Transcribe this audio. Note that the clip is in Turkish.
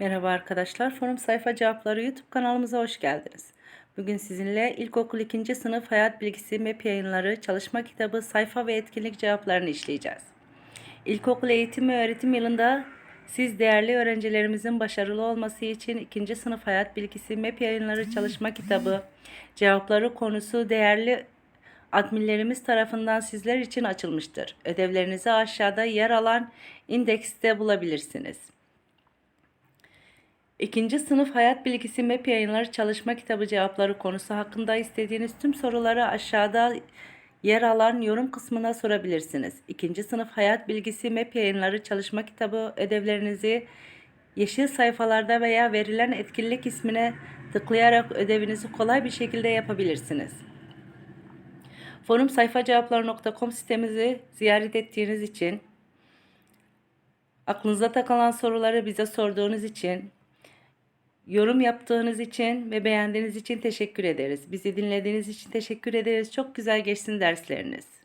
Merhaba arkadaşlar. Forum Sayfa Cevapları YouTube kanalımıza hoş geldiniz. Bugün sizinle İlkokul 2. sınıf Hayat Bilgisi MEP yayınları çalışma kitabı sayfa ve etkinlik cevaplarını işleyeceğiz. İlkokul eğitim ve öğretim yılında siz değerli öğrencilerimizin başarılı olması için 2. sınıf Hayat Bilgisi MEP yayınları çalışma kitabı cevapları konusu değerli adminlerimiz tarafından sizler için açılmıştır. Ödevlerinizi aşağıda yer alan indekste bulabilirsiniz. İkinci sınıf hayat bilgisi MEP yayınları çalışma kitabı cevapları konusu hakkında istediğiniz tüm soruları aşağıda yer alan yorum kısmına sorabilirsiniz. İkinci sınıf hayat bilgisi MEP yayınları çalışma kitabı ödevlerinizi yeşil sayfalarda veya verilen etkinlik ismine tıklayarak ödevinizi kolay bir şekilde yapabilirsiniz. Forum sayfacevapları.com sitemizi ziyaret ettiğiniz için, aklınıza takılan soruları bize sorduğunuz için, yorum yaptığınız için ve beğendiğiniz için teşekkür ederiz. Bizi dinlediğiniz için teşekkür ederiz. Çok güzel geçsin dersleriniz.